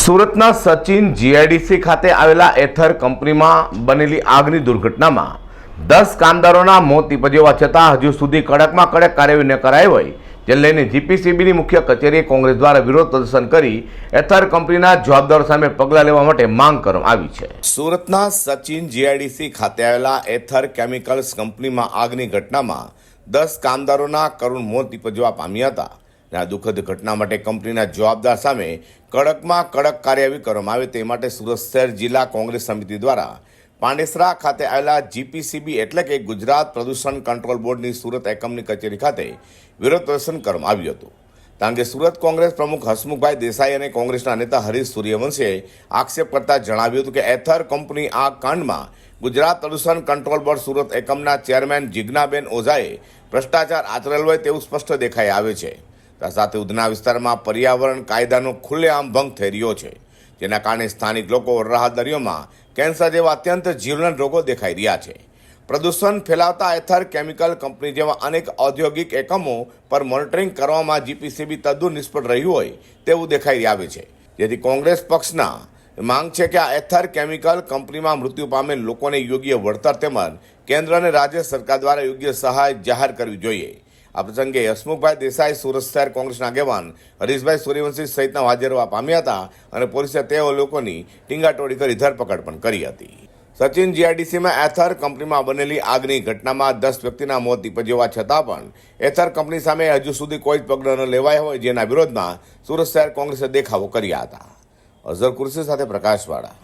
સુરતના સચિન જીઆઈડીસી ખાતે આવેલા એથર કંપનીમાં બનેલી આગની દુર્ઘટનામાં દસ કામદારોના મોત નીપજ્યા છતાં હજુ સુધી કડકમાં કડક કાર્યવાહી ન કરાઈ હોય જે લઈને જીપીસીબીની મુખ્ય કચેરીએ કોંગ્રેસ દ્વારા વિરોધ પ્રદર્શન કરી એથર કંપનીના જવાબદારો સામે પગલાં લેવા માટે માંગ કરવામાં આવી છે. સુરતના સચિન જીઆઈડીસી ખાતે આવેલા એથર કેમિકલ્સ કંપનીમાં આગની ઘટનામાં દસ કામદારોના કરુણ મોત નિપજવા પામ્યા હતા. આ દુઃખદ ઘટના માટે કંપનીના જવાબદાર સામે કડકમાં કડક કાર્યવાહી કરવામાં આવે તે માટે સુરત શહેર જિલ્લા કોંગ્રેસ સમિતિ દ્વારા પાંડેસરા ખાતે આવેલા જીપીસીબી એટલે કે ગુજરાત પ્રદૂષણ કંટ્રોલ બોર્ડની સુરત એકમની કચેરી ખાતે વિરોધ પ્રદર્શન કરવામાં આવ્યું હતું. કારણ કે સુરત કોંગ્રેસ પ્રમુખ હસમુખભાઈ દેસાઈ અને કોંગ્રેસના નેતા હરીશ સૂર્યવંશીએ આક્ષેપ કરતા જણાવ્યું હતું કે એથર કંપની આ કાંડમાં ગુજરાત પ્રદૂષણ કંટ્રોલ બોર્ડ સુરત એકમના ચેરમેન જિજ્ઞાબેન ઓઝાએ ભ્રષ્ટાચાર આચરેલ હોય તેવું સ્પષ્ટ દેખાઈ આવે છે. આ સાથે ઉધના વિસ્તારમાં પર્યાવરણ કાયદાનો ખુલ્લેઆમ ભંગ થઈ રહ્યો છે, જેના કારણે સ્થાનિક લોકો રાહદરીઓમાં કેન્સર જેવા અત્યંત જીવલેણ રોગો દેખાઈ રહ્યા છે. પ્રદૂષણ ફેલાવતા એથર કેમિકલ કંપની જેવા અનેક ઔદ્યોગિક એકમો પર મોનિટરિંગ કરવામાં જીપીસીબી તદ્દુર નિષ્ફળ રહ્યું હોય તેવું દેખાઈ આવે છે. જેથી કોંગ્રેસ પક્ષના માંગ છે કે આ એથર કેમિકલ કંપનીમાં મૃત્યુ પામેલ લોકોને યોગ્ય વળતર તેમજ કેન્દ્ર અને રાજ્ય સરકાર દ્વારા યોગ્ય સહાય જાહેર કરવી જોઈએ. આ પ્રસંગે હસમુખભાઈ દેસાઈ, સુરત શહેર કોંગ્રેસના આગેવાન, હરીશભાઈ સૂર્યવંશી સહિતના હાજર પામ્યા હતા અને પોલીસે તેઓ લોકોની ટીંગાટોળી કરી ધરપકડ પણ કરી હતી. સચિન જીઆઈડીસીમાં એથર કંપનીમાં બનેલી આગની ઘટનામાં દસ વ્યક્તિના મોત નીપજ્યા છતાં પણ એથર કંપની સામે હજુ સુધી કોઈ જ પગલાં ન લેવાયા હોય જેના વિરોધમાં સુરત શહેર કોંગ્રેસે દેખાવો કર્યા હતા. અઝર કુર્સી સાથે પ્રકાશવાળા.